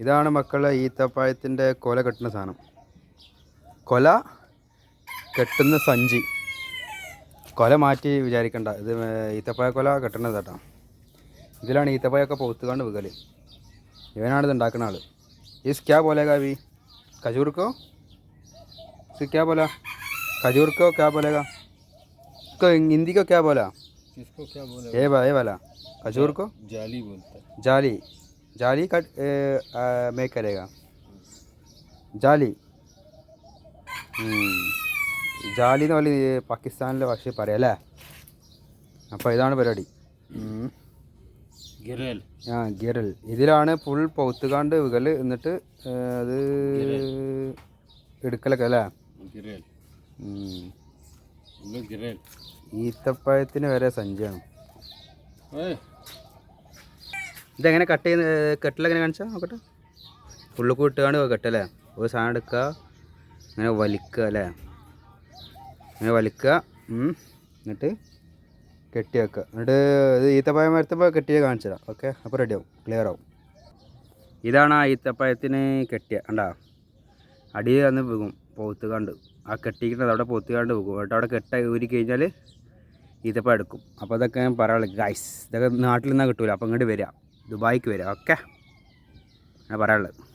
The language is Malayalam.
ഇതാണ് മക്കളെ ഈത്തപ്പായത്തിൻ്റെ കൊല കെട്ടുന്ന സാധനം കൊല കെട്ടുന്ന സഞ്ചി കൊല മാറ്റി വിചാരിക്കണ്ട ഇത് ഈത്തപ്പായ കൊല കെട്ടുന്നത് കേട്ടോ ഇതിലാണ് ഈത്തപ്പായൊക്കെ പൊത്തുകാണ്ട് വികല് ഇവനാണ് ഇത് ഉണ്ടാക്കുന്ന ആള് ഇസ് ക്യാ ബോലേഗാ അഭി खजूर को से क्या बोला खजूर को क्या बोलेगा इसको हिंदी को क्या बोला किसको क्या बोला ये बा ये वाला खजूर को जाली बोलता है जाली जाली का मैं करेगा ജാലി ജാലി എന്ന് പറഞ്ഞ പാകിസ്ഥാനിലെ ഭാഷയിൽ പറയാം അല്ലേ അപ്പോൾ ഇതാണ് പരിപാടി ഉം. गिरेल ആ ഗിരൽ ഇതിലാണ് ഫുൾ പൗത്തുകാണ്ട് വികൽ എന്നിട്ട് ഏ, അത് എടുക്കലൊക്കെ അല്ലേ गिरेल ഉം. हम लोग गिरेल ഈത്തപ്പഴത്തിന് വരെ സഞ്ചിയാണ് ओए ഇതെങ്ങനെ കട്ട് ചെയ്യുന്ന കെട്ടിലെങ്ങനെ കാണിച്ചാൽ നോക്കട്ടെ. ഫുള്ള് കൂട്ടുകയാണ് കെട്ടല്ലേ ഒരു സാധനം എടുക്കുക. അങ്ങനെ വലിക്കുക അല്ലേ? ഇങ്ങനെ വലിക്കുക. എന്നിട്ട് കെട്ടി വെക്കുക. എന്നിട്ട് ഇത് ഈത്തപ്പഴം വരുത്തുമ്പോൾ കെട്ടിയ കാണിച്ചു തരാം. ഓക്കെ? അപ്പോൾ റെഡി ആവും. ക്ലിയർ ആവും. ഇതാണ് ആ ഈത്തപ്പഴത്തിന് കെട്ടിയ. കണ്ടാ? അടിയിൽ വന്ന് വീകും പോത്തുകാണ്ട്. ആ കെട്ടിക്കുന്നത് അവിടെ പോത്തുകാണ്ട് വീകും എന്നിട്ട് അവിടെ കെട്ട ഊരി കഴിഞ്ഞാൽ ഈത്തപ്പഴം എടുക്കും. അപ്പോൾ അതൊക്കെ ഞാൻ പറയാനുള്ളത് ഗൈസ് ഇതൊക്കെ നാട്ടിൽ നിന്നാൽ കിട്ടൂല. അപ്പോൾ ഇങ്ങോട്ട് വരിക. ദുബായിക്ക് വരിക. ഓക്കെ? ഞാൻ പറയാനുള്ളത്.